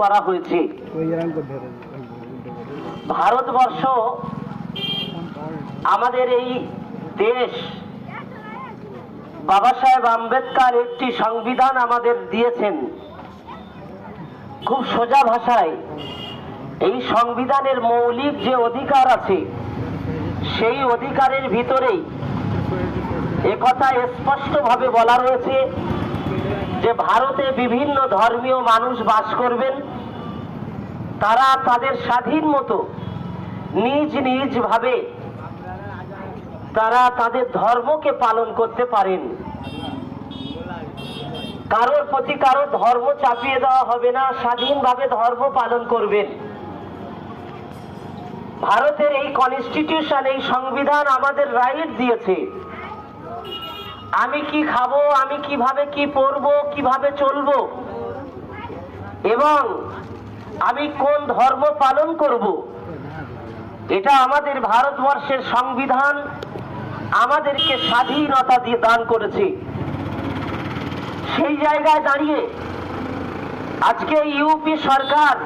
করা হয়েছে। ভারতবর্ষ আমাদের এই দেশ, বাবা সাহেব আম্বেদকর একটি সংবিধান আমাদের দিয়েছেন। খুব সোজা ভাষায়, এই সংবিধানের মৌলিক যে অধিকার আছে, সেই অধিকারের ভিতরেই একথা স্পষ্টভাবে বলা রয়েছে। যে ভারতে বিভিন্ন ধর্মীয় মানুষ বাস করবেন, তারা তাদের স্বাধীন মতো নিজ নিজ ভাবে তারা তাদের ধর্মকে পালন করতে পারেন। কারোর প্রতি কারও ধর্ম চাপিয়ে দেওয়া হবে না, স্বাধীনভাবে ধর্ম পালন করবেন। ভারতের এই কনস্টিটিউশন এই সংবিধান আমাদের রাইট দিয়েছে। আমি কি খাব, আমি কীভাবে কি পরবো, কীভাবে চলবো? এবং আমি কোন ধর্ম পালন করব? এটা আমাদের ভারতবর্ষের সংবিধান আমাদেরকে স্বাধীনতা দিয়ে দান করেছে। সেই জায়গায় দাঁড়িয়ে আজকে ইউপি সরকার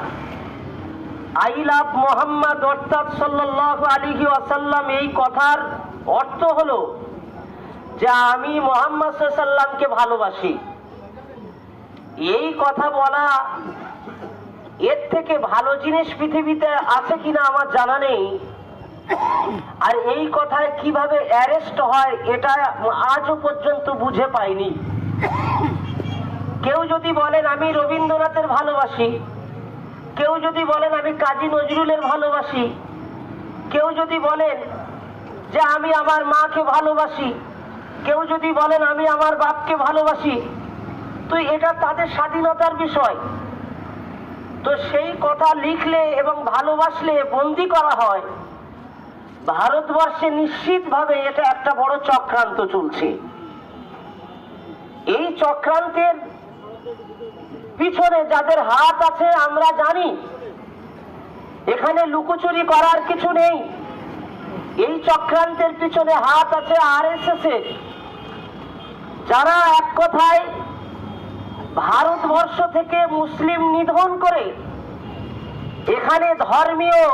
আই লাভ মোহাম্মদ অর্থাৎ সাল্লাহ আলিহি আসাল্লাম এই কথার অর্থ হলো যে আমি মোহাম্মদ সাল্লামকে ভালোবাসি। এই কথা বলা এর থেকে ভালো জিনিস পৃথিবীতে আছে কিনা আমার জানা নেই। আর এই কথায় কীভাবে অ্যারেস্ট হয় এটা আজও পর্যন্ত বুঝে পাইনি। কেউ যদি বলেন আমি রবীন্দ্রনাথের ভালোবাসি, কেউ যদি বলেন আমি কাজী নজরুলের ভালোবাসি, কেউ যদি বলেন যে আমি আমার মাকে ভালোবাসি কেউ যদি বলেন, আমি আমার বাপকে ভালোবাসি, তো এটা তাদের স্বাধীনতার বিষয়। তো সেই কথা লিখলে এবং ভালোবাসলে বন্দি করা হয়। ভারতবর্ষে নিশ্চিতভাবে এটা একটা বড় চক্রান্ত চলছে। এই চক্রান্তের পিছনে যাদের হাত আছে, আমরা জানি। এখানে লুকোচুরি করার কিছু নেই। এই চক্রান্তের পিছনে হাত আছে আর এস এর। যারা এক কথায় ভারতবর্ষ থেকে মুসলিম নিধন করে এখানে ধর্মীয়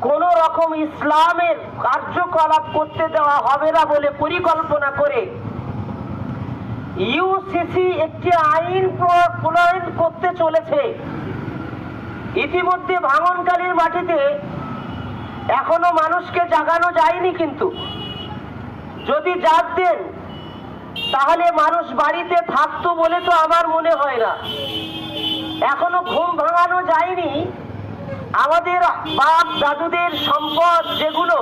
কোন রকম ইসলামের কার্যকলাপ করতে দেওয়া হবে না বলে পরিকল্পনা করে ইউসিসি একটি আইন প্র- প্রণয়ন করতে চলেছে। ইতিমধ্যে ভাঙনকালীর মাটিতে এখনও মানুষকে জাগানো যায়নি কিন্তু। যদি জাগ দেন, তাহলে মানুষ বাড়িতে থাকতো বলে তো আমার মনে হয় না। এখনও ঘুম ভাঙানো যায়নি। আমাদের বাপ দাদুদের সম্পদ যেগুলো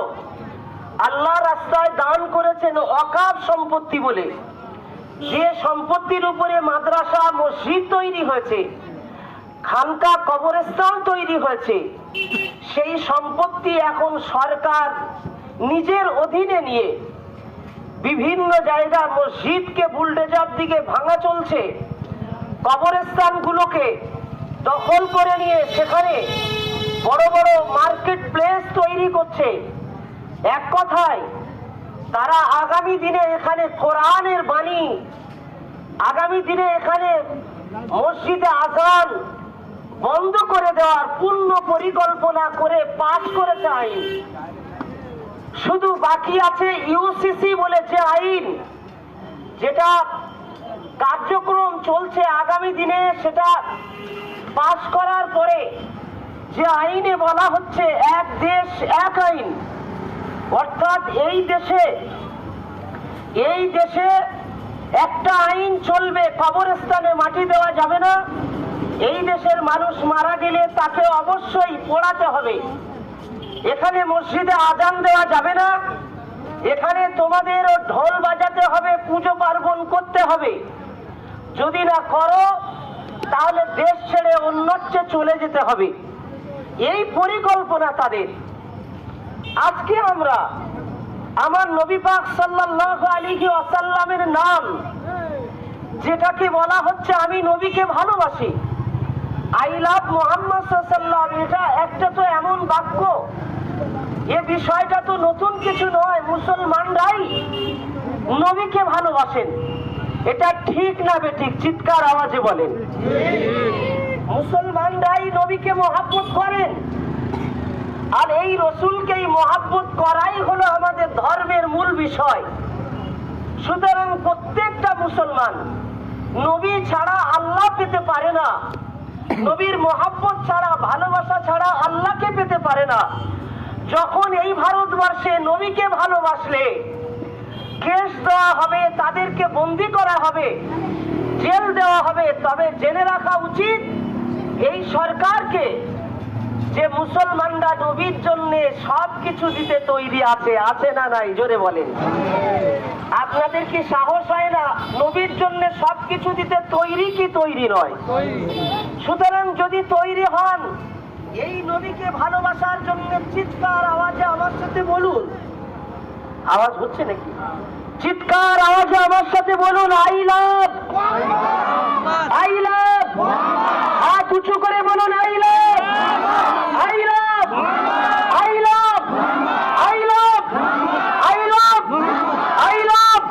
আল্লাহ রাস্তায় দান করেছেন অকাপ সম্পত্তি বলে, যে সম্পত্তির উপরে মাদ্রাসা, মসজিদ তৈরি হয়েছে খানকা কবরস্থান তৈরি হয়েছে। সেই সম্পত্তি এখন সরকার নিজের অধীনে নিয়ে বিভিন্ন জায়গা মসজিদকে বুলডেজার দিকে ভাঙা চলছে। কবরস্থানগুলোকে দখল করে নিয়ে সেখানে বড় বড় মার্কেট প্লেস তৈরি করছে। এক কথায়, তারা আগামী দিনে এখানে কোরআনের বাণী, আগামী দিনে এখানে মসজিদে আজান বন্ধ করে দেওয়ার পূর্ণ পরিকল্পনা করে পাশ করেছে আইন। শুধু বাকি আছে ইউসিসি বলে যে আইন, যেটা কার্যক্রম চলছে আগামী দিনে, সেটা পাশ করার পরে যে আইনে বলা হচ্ছে এক দেশ, এক আইন, অর্থাৎ এই দেশে এই দেশে একটা আইন চলবে, কবরস্থানে মাটি দেওয়া যাবে না। এই দেশের মানুষ মারা গেলে তাকে অবশ্যই পোড়াতে হবে। এখানে মসজিদে আজান দেওয়া যাবে না। এখানে তোমাদের ঢোল বাজাতে হবে, পুজো পার্বণ করতে হবে। যদি না করো, তাহলে দেশ ছেড়ে অন্যত্রে চলে যেতে হবে। এই পরিকল্পনা তাদের। আজকে আমরা আমার নবী পাক সাল্লাল্লাহু আলাইহি ওয়াসাল্লামের নাম, যেটাকে বলা হচ্ছে আমি নবীকে ভালোবাসি। আই লাভ মোহাম্মদ সাল্লাম। এটা একটা তো এমন বাক্য। এ বিষয়টা তো নতুন কিছু নয়, মুসলমানরাই নবীকে ভালোবাসেন। এটা ঠিক না বেঠিক, চিৎকার আওয়াজে বলেন। মুসলমানরাই নবীকে মহাব্বত করেন। আর এই রসুলকেই মহাব্বত করাই হলো আমাদের ধর্মের মূল বিষয়। সুতরাং প্রত্যেকটা মুসলমান নবী ছাড়া আল্লাহ পেতে পারে না। নবীর মহাব্বত ছাড়া, ভালোবাসা ছাড়া আল্লাহকে পেতে পারে না। যখন এই ভারতবর্ষে নবীকে ভালোবাসলে, কেস দেওয়া হবে, তাদেরকে বন্দি করা হবে, জেল দেওয়া হবে, তবে জেনে রাখা উচিত, এই সরকারকে যে মুসলমানরা নবীর জন্য সব কিছু দিতে তৈরি আছে আছে না নাই? জোরে বলেন। আপনাদের কি সাহস হয় না? নবীর জন্য সব কিছু দিতে তৈরি কি তৈরি নয়? সুতরাং যদি তৈরি হন, এই নবীকে ভালোবাসার জন্য চিৎকার, আওয়াজে আমার সাথে বলুন। আওয়াজ হচ্ছে নাকি? চিৎকার আওয়াজে আমার সাথে বলুন, আই লাভ। আই লাভ। হাত উঁচু করে বলুন, I love. I love. I love. I love. I love. I love.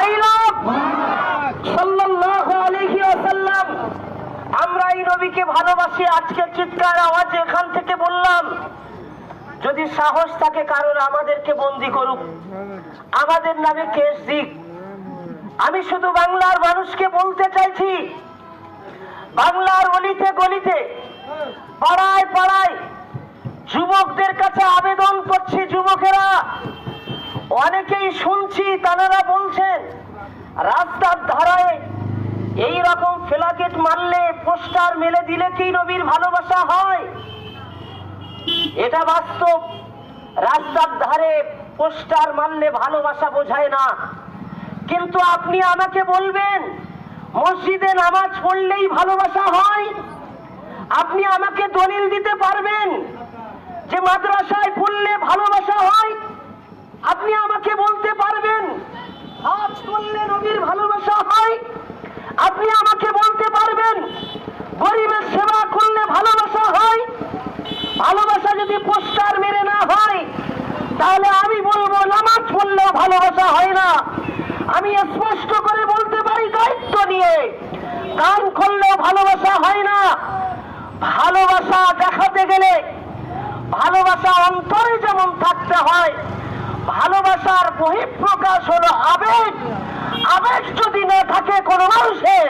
I love. সাল্লাল্লাহু আলাইহি ওয়াসাল্লাম, আমরা এই নবীকে ভালোবাসি। আজকে চিৎকার আওয়াজে এখান থেকে বললাম, যদি সাহস থাকে কারোর আমাদেরকে বন্দি করুক। আমাদের নামে কেস দিক। আমি শুধু বাংলার মানুষকে বলতে চাইছি, বাংলার অলিতে গলিতে, পাড়ায় পাড়ায় যুবকদের কাছে আবেদন করছি যুবকেরা। অনেকেই শুনছি তারা বলছেন, রাস্তার ধারায় এই রকম ফ্ল্যাগেট মারলে পোস্টার মেলে দিলে কি নবীর ভালোবাসা হয়? এটা বাস্তব, রাস্তার ধারে পোস্টার মানলে ভালোবাসা বোঝায় না। কিন্তু আপনি আমাকে বলবেন, মসজিদে নামাজ পড়লেই ভালোবাসা হয়? আপনি আমাকে দলিল দিতে পারবেন যে মাদ্রাসায় পড়লে ভালোবাসা হয়? আপনি আমাকে বলতে পারবেন হজ করলে নবীর ভালোবাসা হয়? আপনি আমাকে বলতে পারবেন, গরিবের সেবা করলে ভালোবাসা হয়? ভালোবাসা যদি পোস্টার মেরে না হয় তাহলে আমি বলব, নামাজ পড়লেও ভালোবাসা হয় না। আমি স্পষ্ট করে বলতে পারি দায়িত্ব নিয়ে। কান করলেও ভালোবাসা হয় না। ভালোবাসা দেখাতে গেলে ভালোবাসা অন্তরে যেমন থাকতে হয়, ভালোবাসার বহিঃপ্রকাশ হলো আবেগ। আবেগ যদি না থাকে কোনো মানুষের,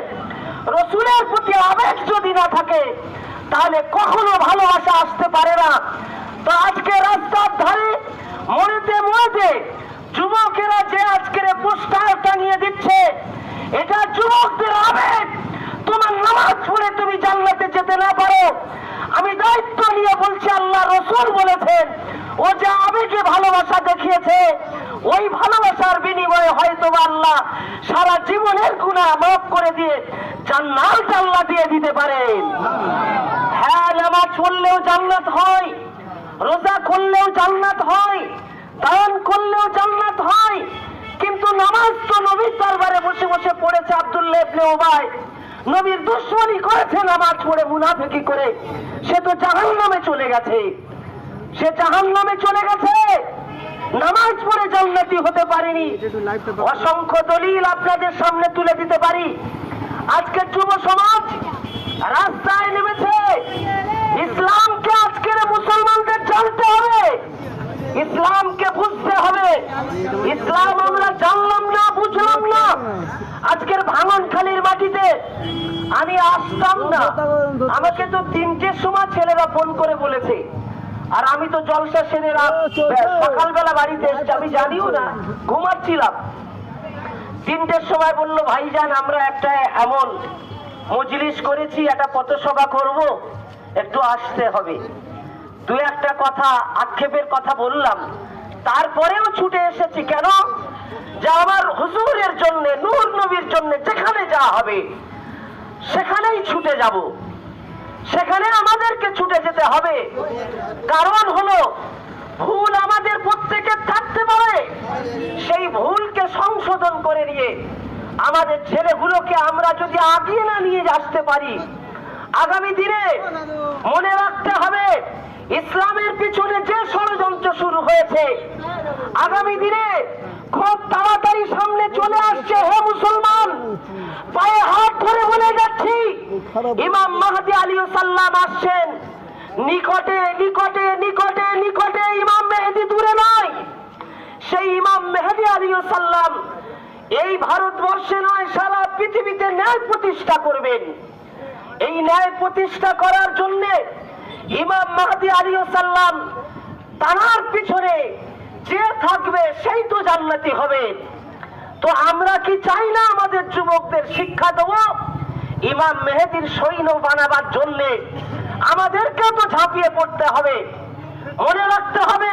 রসুলের প্রতি আবেগ যদি না থাকে, তাহলে কখনো ভালোবাসা আসতে পারে না। তো আজকে রাস্তার ধারে মরেতে মরেতে যুবকেরা যে আজকের পোস্টার টাঙিয়ে দিচ্ছে, এটা যুবকদের আবেগ। তোমার নামাজ পড়ে তুমি জান্নাতে যেতে না পারো। আমি দায়িত্ব নিয়ে বলছি, আল্লাহ রসুল বলেছেন, ও যে আবেগে ভালোবাসা দেখিয়েছে, ওই ভালোবাসার বিনিময়ে হয়তো আল্লাহ সারা জীবনের গুণা মাফ করে দিয়ে জান্নাত আল্লাহ দিয়ে দিতে পারেন। হ্যাঁ নামাজ পড়লেও জান্নাত হয়। রোজা করলেও জান্নাত হয়, দান করলেও জান্নাত হয়, কিন্তু নামাজ তো নবীর দরবারে বসে বসে পড়েছে আব্দুল্লাহ ইবনে উবাই। নবীর দুশ্মনী করেছে নামাজ পড়ে, মুনাফিকি করে। সে তো জাহান্নামে চলে গেছে। সে জাহান্নামে চলে গেছে। নামাজ পড়ে জান্নাতি হতে পারেনি। অসংখ্য দলিল আপনাদের সামনে তুলে দিতে পারি। আজকের যুব সমাজ রাস্তায় নেমেছে। ইসলামকে আজকের মুসলমানদের জানতে হবে। ইসলামকে বুঝতে হবে। ইসলাম আমরা জানলাম না, বুঝলাম না। আজকের ভাঙনখালির মাটিতে আমি আসতাম না। আমাকে তো তিনটের সময় ছেলেরা ফোন করে বলেছে। আর আমি তো জলসা সেরে সকালবেলা বাড়িতে এসেছি। আমি জানিও না, ঘুমাচ্ছিলাম। তিনটের সময় বলল, ভাইজান, আমরা একটা এমন মজলিস করেছি, একটা পথসভা করব। একটু আসতে হবে। দু একটা কথা, আক্ষেপের কথা বললাম। তারপরেও ছুটে এসেছি কেন? যে আমার হুজুরের জন্য, নূর নবীর জন্য যেখানে যা হবে, সেখানেই ছুটে যাব। সেখানে আমাদেরকে ছুটে যেতে হবে। কারণ হলো, ভুল আমাদের প্রত্যেকের থাকতে পারে। সেই ভুলকে সংশোধন করে নিয়ে, আমাদের ছেলেগুলোকে আমরা যদি আগিয়ে না নিয়ে আসতে পারি, আগামী দিনে মনে রাখতে হবে ইসলামের পিছনে যে ষড়যন্ত্র শুরু হয়েছে, আগামী দিনে খুব তাড়াতাড়ি সামনে চলে আসছে, হে মুসলমান, পায়ে হাত ধরে বলে যাচ্ছি, ইমাম মাহাদি আলী সাল্লাম আসছেন। নিকটে নিকটে নিকটে নিকটে ইমাম মেহেদি দূরে নয়। সেই ইমাম মেহেদি আলী সাল্লাম এই ভারতবর্ষে নয়, সারা পৃথিবীতে ন্যায় প্রতিষ্ঠা করবেন। এই ন্যায় প্রতিষ্ঠা করার জন্য ইমাম মাহাদি আলী সাল্লাম তার পিছনে যে থাকবে সেই তো জান্নাতি হবে। তো আমরা কি চাই না আমাদের যুবকদের শিক্ষা দেব ইমাম মেহেদির সৈন্য বানাবার জন্য আমাদেরকে তো ঝাঁপিয়ে পড়তে হবে। মনে রাখতে হবে,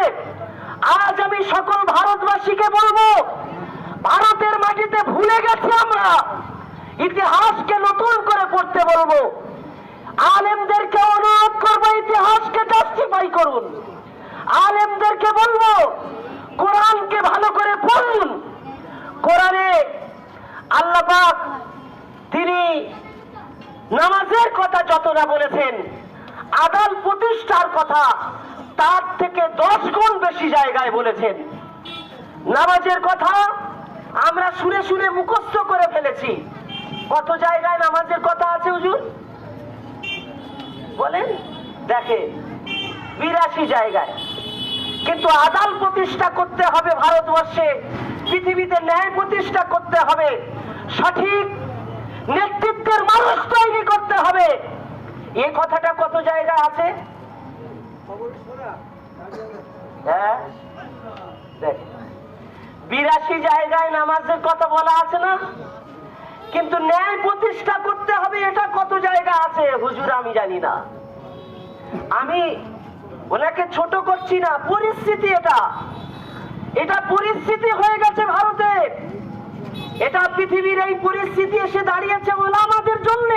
আজ আমি সকল ভারতবাসীকে বলব, ভারতের মাটিতে ভুলে গেছি আমরা। ইতিহাসকে নতুন করে পড়তে বলব। আলেমদেরকে অনুরোধ করব, ইতিহাসকে জাস্টিফাই করুন। আলেমদেরকে বলব, কোরআনকে ভালো করে পড়ুন। কোরআনে আল্লাহ তিনি নামাজের কথা যতটা বলেছেন, আদাল প্রতিষ্ঠার কথা তার থেকে দশ গুণ বেশি জায়গায় বলেছেন। নামাজের কথা আমরা শুনে শুনে মুখস্থ করে ফেলেছি। কত জায়গায় নামাজের কথা আছে হুজুর? বলেন, দেখে, বিরাশি জায়গায়। কিন্তু আদাল প্রতিষ্ঠা করতে হবে ভারতবর্ষে, পৃথিবীতে ন্যায় প্রতিষ্ঠা করতে হবে, সঠিক নেতৃত্বের মানুষ তৈরি করতে হবে। এ কথাটা কত জায়গায় আছে? হ্যাঁ? বিরাশি জায়গায় নামাজের কথা বলা আছে না? কিন্তু ন্যায় প্রতিষ্ঠা করতে হবে, এটা কত জায়গা আছে? হুজুর, আমি জানি না। আমি ওনাকে ছোট করছি না, পরিস্থিতি এটা। এটা পরিস্থিতি হয়ে গেছে ভারতে। এটা পৃথিবীর এই পরিস্থিতি এসে দাঁড়িয়েছে ওলামাদের জন্য।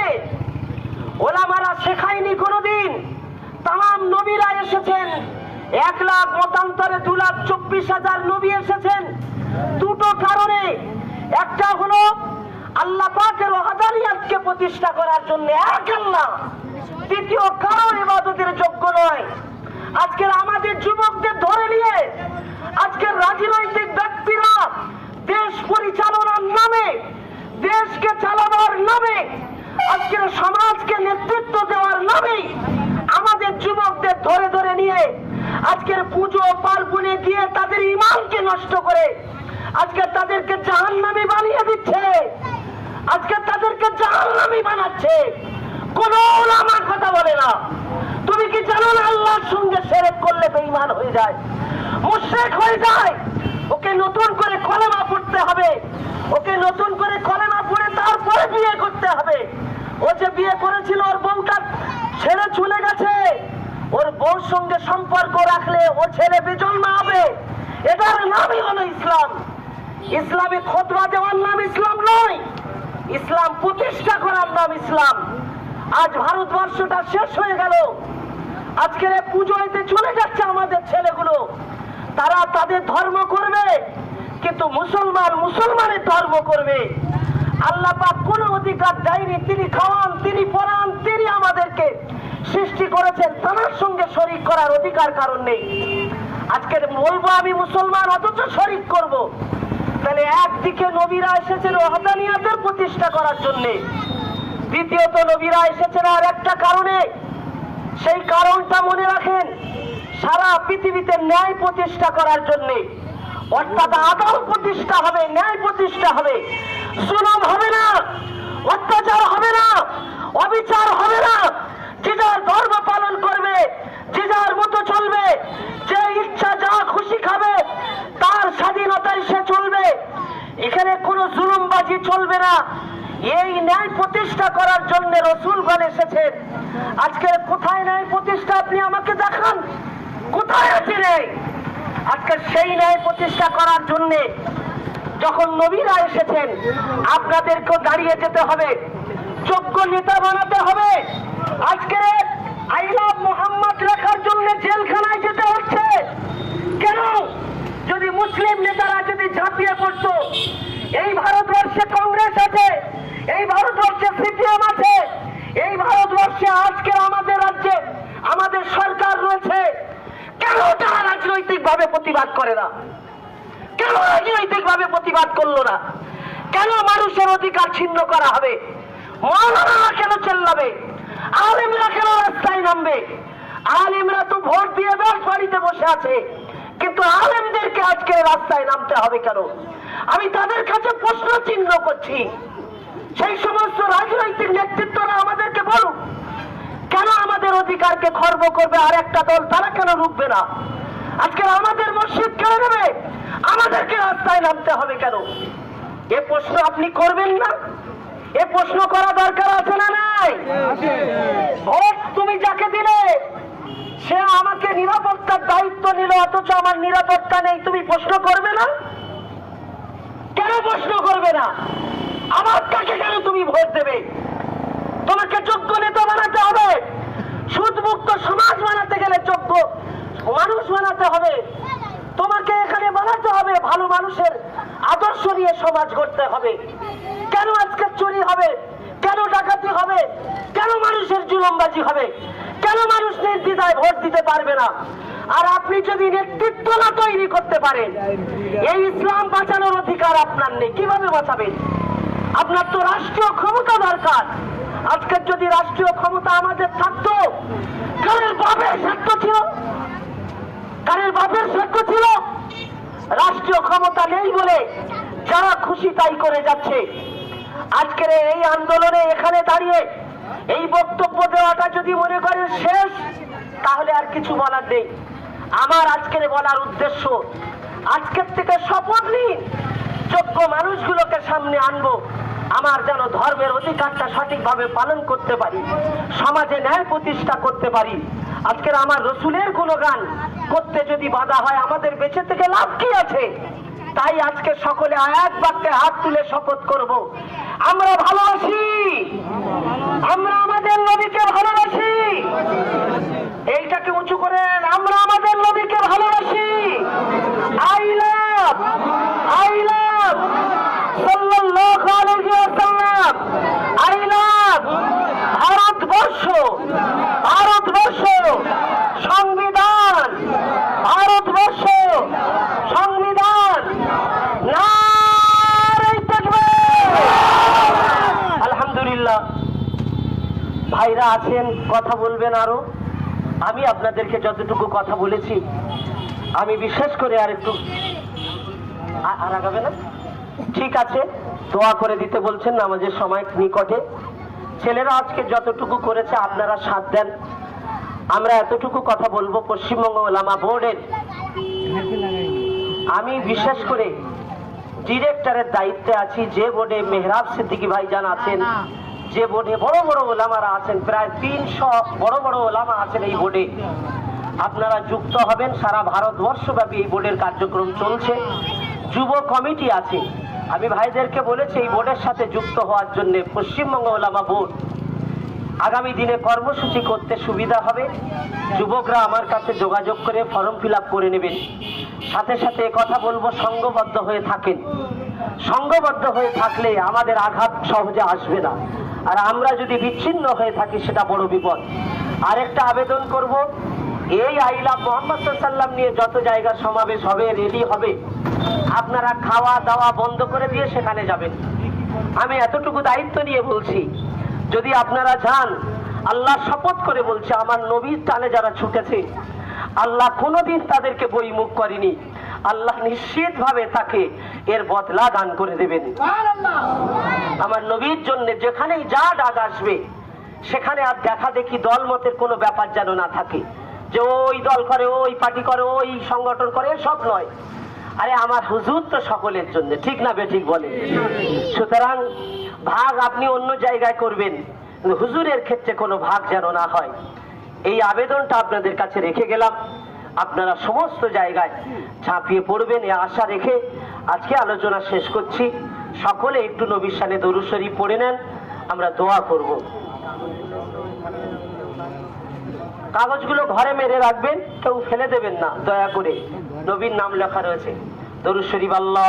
ওলামারা শেখায়নি কোনোদিন। তাম নবীরা এসেছেন। এক লাখ মতান্তরে দু লাখ চব্বিশ হাজার নবী এসেছেন। দুটো কারণে। একটা হলো আল্লাহ পাকের ওয়াহাদানিয়াতকে প্রতিষ্ঠা করার জন্য এক আল্লাহ। দ্বিতীয় কারণ ইবাদতের যোগ্য নয় আজকের আমাদের যুবকদের ধরে নিয়ে আজকের রাজনৈতিক ব্যক্তিরা দেশ পরিচালনার নামে দেশকে চালাবার নামে আজকের সমাজকে নেতৃত্ব দেওয়ার নামে আমাদের যুবকদের ধরে ধরে নিয়ে আজকের পুজো পার্বণে গিয়ে তাদের ইমানকে নষ্ট করে আজকে তাদেরকে জাহান্নামী বানিয়ে দিচ্ছে আজকে তাদেরকে জাহান্নামী বানাচ্ছে কোন আমার কথা বলে না তুমি কি জানো না আল্লাহর সঙ্গে সেরেক করলে বেঈমান হয়ে যায় মুশরিক হয়ে যায় ওকে নতুন করে কলেমা পড়তে হবে ওকে নতুন করে কলেমা পড়ে তারপরে বিয়ে করতে হবে ও যে বিয়ে করেছিল ওর বউটা ছেড়ে চলে গেছে। ওর বউর সঙ্গে সম্পর্ক রাখলে ও ছেলে বিজন্মা হবে এটার নামই হলো ইসলাম। ইসলামে খতবা দেওয়ার নাম ইসলাম নয়। ইসলাম প্রতিষ্ঠা করার নাম ইসলাম। আজ ভারতবর্ষটা শেষ হয়ে গেল। আজকের পুজোতে চলে যাচ্ছে আমাদের ছেলেগুলো। তারা তাদের ধর্ম করবে, কিন্তু মুসলমান মুসলমানের ধর্ম করবে। আল্লাহ পাক কোনো অধিকার দেয়নি, তিনি খাওয়ান, তিনি পড়ান, তিনি আমাদেরকে সৃষ্টি করেছেন, তার সঙ্গে শরিক করার অধিকার কারণ নেই। আজকের বলব আমি মুসলমান, অথচ শরিক করব। তাহলে একদিকে নবীরা এসেছেন ওহাদানিয়াতের প্রতিষ্ঠা করার জন্যে। দ্বিতীয়ত নবীরা এসেছেন আর একটা কারণে, সেই কারণটা মনে রাখেন, সারা পৃথিবীতে ন্যায় প্রতিষ্ঠা করার জন্য। অর্থাৎ আদাল প্রতিষ্ঠা হবে, ন্যায় প্রতিষ্ঠা হবে। সুনাম হবে না, অত্যাচার হবে না, অবিচার হবে না। যে যার ধর্ম পালন করবে, যে যার মতো চলবে, যে ইচ্ছা যা খুশি খাবে, তার স্বাধীনতায় সে চলবে। এখানে কোনো জুলুমবাজি চলবে না। এই ন্যায় প্রতিষ্ঠা করার জন্য রসুলগণ এসেছেন। আজকে কোথায় ন্যায় প্রতিষ্ঠা আপনি আমাকে দেখান? কোথায় আছে নেই আজকে সেই ন্যায় প্রতিষ্ঠা করার জন্য যখন নবীরা এসেছেন, আপনাদেরকেও দাঁড়িয়ে যেতে হবে, যোগ্য নেতা বানাতে হবে। আজকে আই লাভ মোহাম্মদ লেখার জন্য জেলখানায় যেতে হচ্ছে। কেন? যদি মুসলিম নেতারা যদি ঝাঁপিয়ে পড়তো, এই ভারতবর্ষে কংগ্রেস আছে, এই ভারতবর্ষে সিপিএম আছে, এই ভারতবর্ষে আজকে আমাদের রাজ্যে আমাদের সরকার রয়েছে। কেন তারা রাজনৈতিক ভাবে প্রতিবাদ করে না? কেন রাজনৈতিক ভাবে প্রতিবাদ করল না? কেন মানুষের অধিকার ছিন্ন করা হবে? কেন চেল্লাবে? আলেমরা কেন রাস্তায় নামবে? আলেমরা তো ভোট দিয়ে দশ বাড়িতে বসে আছে। কিন্তু আলেমদেরকে আজকে রাস্তায় নামতে হবে কেন? আমি তাদের কাছে প্রশ্ন চিহ্ন করছি। সেই সমস্ত রাজনৈতিক নেতৃত্বরা আমাদেরকে বলুক। কেন আমাদের অধিকারকে খর্ব করবে আর একটা দল, তারা কেন রুখবে না? আজকে আমাদের মসজিদ কেড়ে নেবে? আমাদেরকে রাস্তায় নামতে হবে কেন? এ প্রশ্ন আপনি করবেন না? এ প্রশ্ন করা দরকার আছে না নাই? ভোট তুমি যাকে দিলে, সে আমাকে নিরাপত্তার দায়িত্ব নিল, অথচ আমার নিরাপত্তা নেই, তুমি প্রশ্ন করবে না? কেন প্রশ্ন করবে না? আমার কাছে কেন তুমি ভোট দেবে? তোমাকে যোগ্য নেতা বানাতে হবে। সুদমুক্ত সমাজ বানাতে গেলে যোগ্য মানুষ বানাতে হবে। তোমাকে এখানে বানাতে হবে, ভালো মানুষের আদর্শ নিয়ে সমাজ গড়তে হবে। কেন আজকে চুরি হবে? কেন ডাকাতি হবে? কেন মানুষের জুলমবাজি হবে? কেন মানুষ নির্দ্বিধায় ভোট দিতে পারবে না? আর আপনি যদি নেতৃত্ব না তৈরি করতে পারেন, এই ইসলাম বাঁচানোর অধিকার আপনার নেই। কীভাবে বাঁচাবেন? আপনার তো রাষ্ট্রীয় ক্ষমতা দরকার। আজকের যদি রাষ্ট্রীয় ক্ষমতা আমাদের থাকতো, কারের বাপের ছিল। কারের বাপের ছিল। রাষ্ট্রীয় ক্ষমতা নেই বলে যারা খুশি তাই করে যাচ্ছে। আজকের এই আন্দোলনে এখানে দাঁড়িয়ে এই বক্তব্য দেওয়াটা যদি মনে করেন শেষ, তাহলে আর কিছু বলার নেই। আমার আজকের বলার উদ্দেশ্য, আজকের থেকে শপথ নিন, যোগ্য মানুষগুলোকে সামনে আনব। আমার যেন ধর্মের অধিকারটা সঠিকভাবে পালন করতে পারি, সমাজে ন্যায় প্রতিষ্ঠা করতে পারি। আজকের আমার রসুলের কোনো গান করতে যদি বাধা হয়, আমাদের বেঁচে থেকে লাভ কি আছে? তাই আজকে সকলে এক বাক্যে হাত তুলে শপথ করব। আমরা ভালোবাসি। আমরা আমাদের নবীকে ভালোবাসি। এইটাকে উঁচু করেন আমরা আমাদের নবীকে ভালোবাসি। I love I love. সাল্লাল্লাহু আলাইহি ভারতবর্ষ ভারতবর্ষ সংবিধান ভারতবর্ষ সংবিধান আলহামদুলিল্লাহ। ভাইরা আছেন, কথা বলবেন আরও। আমি আপনাদেরকে যতটুকু কথা বলেছি, আমি বিশেষ করে আর একটু আর আগাবে না? ঠিক আছে দোয়া করে দিতে বলছেন আমাদের সময় নিকটে। ছেলেরা আজকে যতটুকু করেছে আপনারা সাথ দেন। আমরা এতটুকু কথা বলব পশ্চিমবঙ্গ ওলামা বোর্ডের। আমি বিশেষ করে ডিরেক্টরের দায়িত্বে আছি যে বোর্ডে মেহরাব সিদ্দিকী ভাইজান আছেন যে বোর্ডে বড় বড় ওলামারা আছেন প্রায় তিনশো বড় বড় ওলামা আছেন এই বোর্ডে। আপনারা যুক্ত হবেন সারা ভারতবর্ষব্যাপী এই বোর্ডের কার্যক্রম চলছে। যুব কমিটি আছে আমি ভাইদেরকে বলেছি, এই বোর্ডের সাথে যুক্ত হওয়ার জন্য পশ্চিমবঙ্গ ওলামা বোর্ড আগামী দিনে কর্মসূচি করতে সুবিধা হবে। যুবকরা আমার কাছে যোগাযোগ করে ফর্ম ফিল করে নেবেন। সাথে সাথে কথা বলব সংঘবদ্ধ হয়ে থাকেন। সংঘবদ্ধ হয়ে থাকলে আমাদের আঘাত সহজে আসবে না। আর আমরা যদি বিচ্ছিন্ন হয়ে থাকি, সেটা বড় বিপদ। আরেকটা আবেদন করব, এই আইলা মোহাম্মদ সাল্লাম নিয়ে যত জায়গা সমাবেশ হবে, রেডি হবে। আপনারা খাওয়া দাওয়া বন্ধ করে দিয়ে সেখানে যাবেন। আমি এতটুকু দায়িত্ব নিয়ে বলছি, যদি আপনারা যান, আল্লাহ শপথ করে বলছে, আমার নবীর টানে যারা ছুটেছে, আল্লাহ কোনোদিন তাদেরকে বই বইমুখ করেনি। আল্লাহ নিশ্চিত ভাবে তাকে এর বদলা দান করে দেবেন। আমার নবীর জন্য যেখানেই যা ডাক আসবে, সেখানে আর দেখা দেখি দল মতের কোনো ব্যাপার যেন না থাকে। যে ওই দল করে, ওই পার্টি করে, ওই সংগঠন করে সব নয়। আরে আমার হুজুর তো সকলের জন্য, ঠিক না বেঠিক বলে। সুতরাং ভাগ আপনি অন্য জায়গায় করবেন। হুজুরের ক্ষেত্রে কোনো ভাগ যেন না হয়। এই আবেদনটা আপনাদের কাছে রেখে গেলাম। আপনারা সমস্ত জায়গায় ঝাঁপিয়ে পড়বেন, এ আশা রেখে আজকে আলোচনা শেষ করছি। সকলে একটু নবীর সানে দরুশরী পড়ে নেন, আমরা দোয়া করব। কাগজগুলো ঘরে মেরে রাখবেন, কেউ ফেলে দেবেন না, দয়া করে। নবীর নাম লেখা রয়েছে। দরুদ শরীফ আল্লাহ